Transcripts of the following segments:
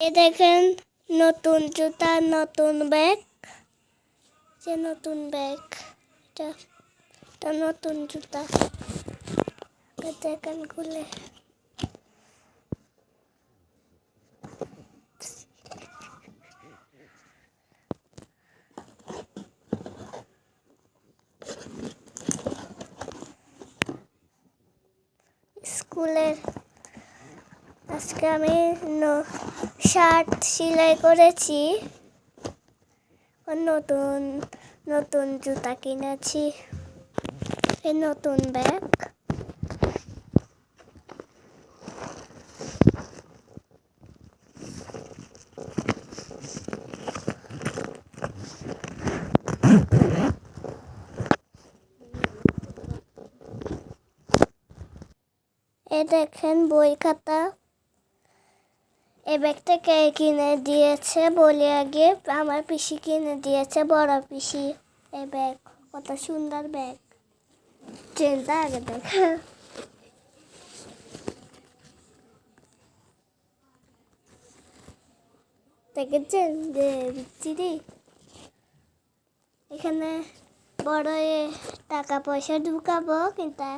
এ দেখেন নতুন জুতা, নতুন ব্যাগ। যে নতুন ব্যাগ, এটা এটা নতুন জুতা। দেখেন খুলে স্কুলের আজকে আমি শার্ট সেলাই করেছি। নতুন নতুন জুতা কিনেছি। নতুন ব্যাগ। দেখেন বই খাতা। এ ব্যাগটা কে কিনে দিয়েছে বলে আগে আমার পিসি কিনে দিয়েছে, বড় পিসি। এই ব্যাগ কত সুন্দর ব্যাগ। ট্রেনটা আগে দেখ। দেখেছেন যে বিচ্ছিরি এখানে বড় টাকা পয়সা ঢুকাবো, কিন্তু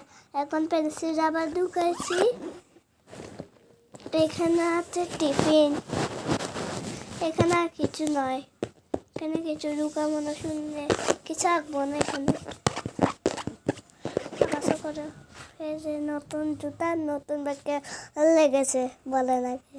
এখন পেন্সিল রাবার ঢুকাইছি। এখানে আছে টিফিন। এখানে আর কিছু নয়। এখানে কিছু ঢুকাবো না শুনলে কিছু আঁকবো না এখানে। আশা করো নতুন জুতা, নতুন ব্যাগে লেগেছে বলে নাকি।